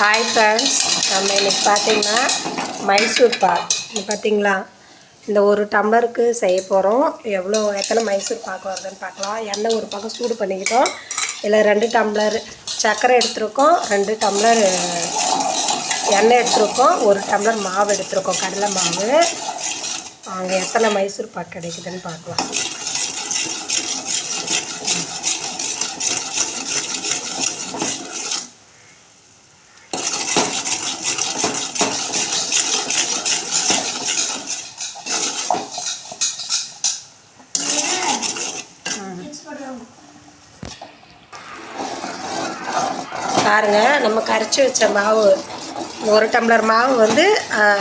Hi friends நம்ம இன்றைக்கி பார்த்தீங்கன்னா மைசூர் பாக். பார்த்திங்களா பார்த்தீங்களா? இந்த ஒரு டம்ளருக்கு செய்ய போகிறோம் எவ்வளோ எத்தனை மைசூர் பாக் வருதுன்னு பார்க்கலாம். எண்ணெய் ஒரு பக்கம் சூடு பண்ணிக்கிட்டோம். இல்லை ரெண்டு டம்ளர் சர்க்கரை எடுத்திருக்கோம். ரெண்டு டம்ளர் எண்ணெய் எடுத்திருக்கோம். ஒரு டம்ளர் மாவு எடுத்திருக்கோம். கடலை மாவு. அங்கே எத்தனை மைசூர் பாக் கிடைக்குதுன்னு பார்க்கலாம். பாருங்கள் நம்ம கரைச்சி வச்ச மாவு. ஒரு டம்ளர் மாவு வந்து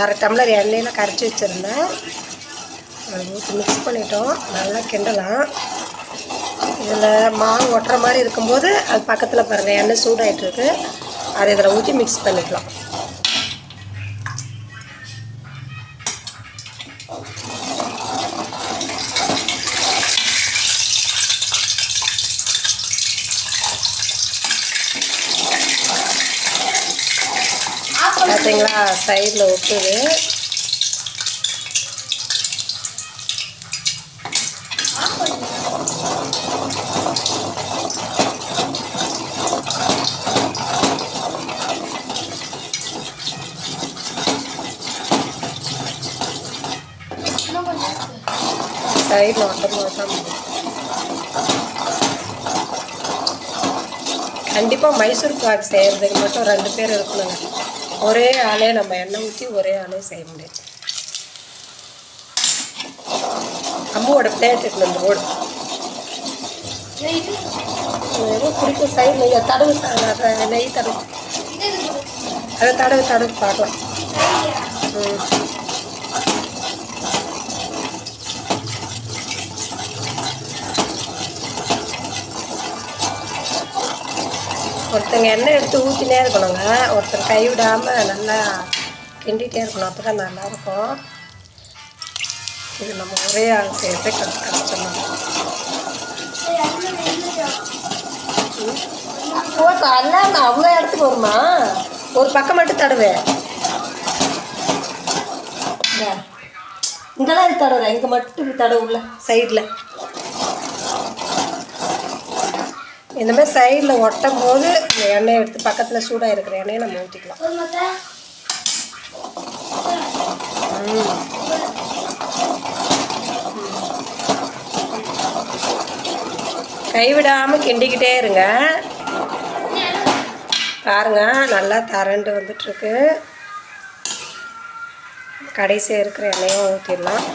அரை டம்ளர் எண்ணெயில் கரைச்சி வச்சுருந்தேன். அதை ஊற்றி மிக்ஸ் பண்ணிட்டோம். நல்லா கிண்டலாம். இதில் மாவு ஒட்டுற மாதிரி இருக்கும்போது அது பக்கத்தில் பாருங்கள் எண்ணெய் சூடாகிட்டு இருக்குது அதை இதில் ஊற்றி மிக்ஸ் பண்ணிக்கலாம். பார்த்தீங்களா சைடில் ஒட்டுது சைடில் ஒட்டும் போது தான் கண்டிப்பாக மைசூர் பாக் செய்கிறதுக்கு மட்டும் ரெண்டு பேர் இருக்கணுங்க. ஒரே ஆளே நம்ம எண்ணெய் ஊற்றி ஒரே ஆளே செய்ய முடியாது. அம்மாவோட பிளேட் இந்த ரோடு ஏதோ பிடிக்கும் சைடு நெய் தடவு நெய் தடவு. அதை தடவு தடவு பார்க்கலாம். ம். ஒருத்தங்க எண்ணெய் எடுத்து ஊற்றினே இருக்கணுங்க. ஒருத்தர் கை விடாமல் நல்லா கிண்டிகிட்டே இருக்கணும். அப்போ தான் நல்லாயிருக்கும். இது நம்ம ஒரே ஆள் செய்யறதே கஷ்ட கஷ்டமாக ஓ எல்லாம் அவ்வளோ இடத்துக்கு வருமா? ஒரு பக்கம் மட்டும் தடவேன் இங்கெல்லாம் தடவுறேன். இங்கே மட்டும் தடவுல. சைடில். இந்த மாதிரி சைடில் ஒட்டும் போது இந்த எண்ணெயை எடுத்து பக்கத்தில் சூடாக இருக்கிற எண்ணெயை நம்ம ஊற்றிக்கலாம் கைவிடாமல் கிண்டிக்கிட்டே இருங்க. பாருங்க நல்லா தரண்டு வந்துட்டுருக்கு கடைசியாக இருக்கிற எண்ணெயும் ஊற்றிடலாம்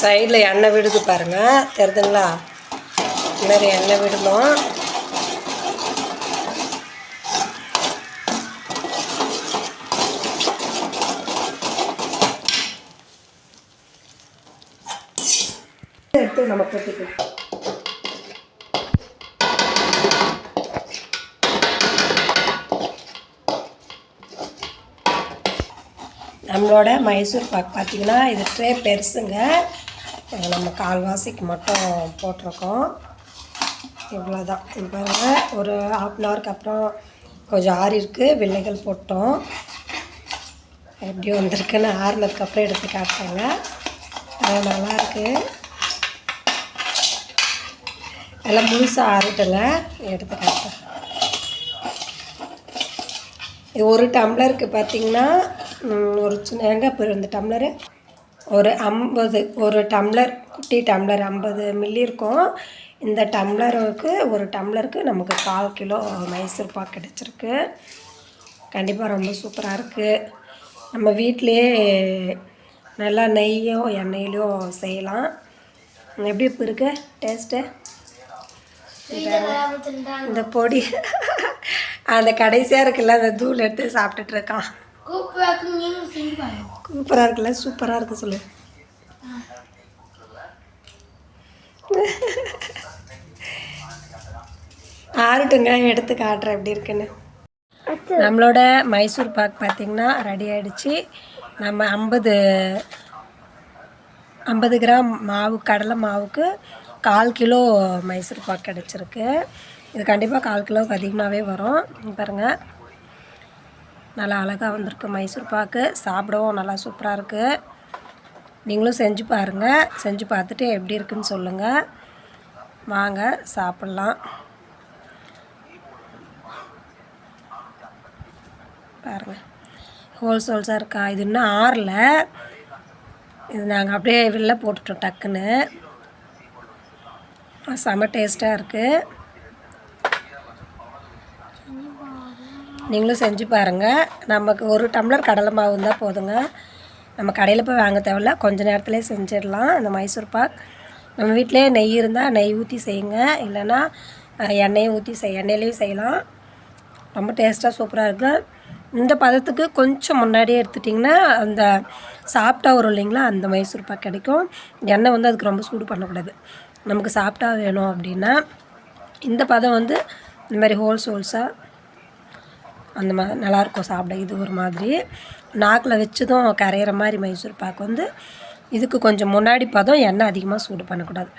சைடில் எண்ணெய் விடுது பாருங்க. தெரியுதுங்களா இந்த மாதிரி எண்ணெய் விடணும் எடுத்து நம்ம நம்மளோட மைசூர் பாக் பார்த்தீங்கன்னா இது ட்ரே பெருசுங்க. நம்ம கால்வாசிக்கு மட்டும் போட்டிருக்கோம். இவ்வளோதான். இது பாருங்கள் ஒரு ஹாஃப் அன் ஹவருக்கு அப்புறம் கொஞ்சம் ஆறியிருக்கு வெள்ளைகள் போட்டோம். எப்படி வந்திருக்குன்னு ஆறினதுக்கப்புறம் எடுத்து காட்டுறாங்க. அது எல்லாம் முழுசாக ஆறிட்டலை எடுத்து காட்டுறேன். இது ஒரு டம்ளருக்கு பார்த்தீங்கன்னா ஒரு சின்ன எங்கே போய் இந்த டம்ளரு? ஒரு ஐம்பது ஒரு டம்ளர் குட்டி டம்ளர் ஐம்பது மில்லி இருக்கும். இந்த டம்ளருக்கு ஒரு டம்ளருக்கு நமக்கு கால் கிலோ மைசூர் பாக் கிடச்சிருக்கு. கண்டிப்பாக ரொம்ப சூப்பராக இருக்குது நம்ம வீட்டிலையே நல்லா நெய்யோ எண்ணெயிலையோ செய்யலாம். எப்படி இப்போ இருக்கு? டேஸ்ட்டு இந்த பொடி. அந்த கடைசியாக இருக்குல்ல அந்த தூள் எடுத்து சாப்பிட்டுட்டு இருக்கான். சூப்பராக இருக்குல்ல சூப்பராக இருக்கு சொல்லு. ஆறுட்டுங்க எடுத்து காட்டுறேன் எப்படி இருக்குன்னு. நம்மளோட மைசூர் பாக் பார்த்திங்கன்னா ரெடி ஆயிடுச்சு. நம்ம ஐம்பது ஐம்பது கிராம் மாவு கடலை மாவுக்கு கால் கிலோ மைசூர் பாக் கிடச்சிருக்கு. இது கண்டிப்பாக கால் கிலோவுக்கு அதிகமாகவே வரும். பாருங்கள் நல்லா அழகாக வந்திருக்கு. மைசூர் பாக்கு. சாப்பிடவும் நல்லா சூப்பராக இருக்குது நீங்களும் செஞ்சு பாருங்கள் செஞ்சு பார்த்துட்டு எப்படி இருக்குன்னு சொல்லுங்கள் வாங்க சாப்பிட்லாம். பாருங்கள் ஹோல்சோல்ஸாக இருக்கா? இது இன்னும் ஆறல. இது நாங்கள் அப்படியே வெளில போட்டுட்டோம் டக்குன்னு. செம டேஸ்ட்டாக இருக்குது நீங்களும் செஞ்சு பாருங்கள் நமக்கு ஒரு டம்ளர் கடலை மாவு இருந்தால் போதுங்க. நம்ம கடையில் போய் வாங்க தேவையில்ல. கொஞ்சம் நேரத்துலேயே செஞ்சிடலாம். அந்த மைசூர் பாக். நம்ம வீட்டிலே நெய் இருந்தால் நெய் ஊற்றி செய்யுங்க. இல்லைன்னா எண்ணெயை எண்ணெயும் ஊற்றி செய் எண்ணெயிலையும் செய்யலாம். ரொம்ப டேஸ்ட்டாக சூப்பராக இருக்குது இந்த பதத்துக்கு கொஞ்சம் முன்னாடியே எடுத்துட்டிங்கன்னா அந்த சாப்பிட்டா வரும் இல்லைங்களா? அந்த மைசூர் பாக் கிடைக்கும். எண்ணெய் வந்து அதுக்கு ரொம்ப சூடு பண்ணக்கூடாது. நமக்கு சாப்பிட்டா வேணும் அப்படின்னா இந்த பதம் வந்து இந்த மாதிரி ஹோல்ஸ் ஹோல்ஸாக அந்த மாதிரி நல்லாயிருக்கும் சாப்பிட. இது ஒரு மாதிரி. நாக்கில் வச்சதும் கரையிற மாதிரி மைசூர் பாக்கு வந்து இதுக்கு கொஞ்சம் முன்னாடி பதம் எண்ணெய் அதிகமாக சூடு பண்ணக்கூடாது.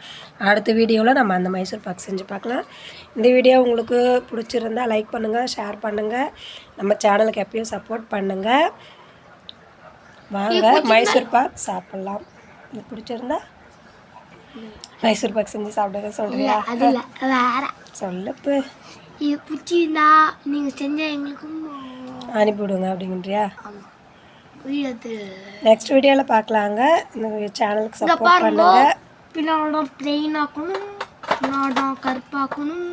அடுத்த வீடியோவில் நம்ம அந்த மைசூர் பாக்கு செஞ்சு பார்க்கலாம் இந்த வீடியோ உங்களுக்கு பிடிச்சிருந்தா லைக் பண்ணுங்கள் ஷேர் பண்ணுங்கள் நம்ம சேனலுக்கு எப்பயும் சப்போர்ட் பண்ணுங்கள் வாங்க மைசூர் பாக் சாப்பிட்லாம். இது பிடிச்சிருந்தா மைசூர் பாக் செஞ்சு சாப்பிடுங்க வேற. சொல்லுப்பு இது பிடிச்சிருந்தா நீங்கள் செஞ்ச எங்களுக்கும் அனுப்பிவிடுங்க வீடு நெக்ஸ்ட் வீடியோவில் பார்க்கலாங்க. இந்த சேனலுக்கு சப்போர்ட் பாருங்க. பண்ணுங்கள் பின்னாடம் பிளெயின் ஆக்கணும். பின்னாடம் கருப்பாக்கணும்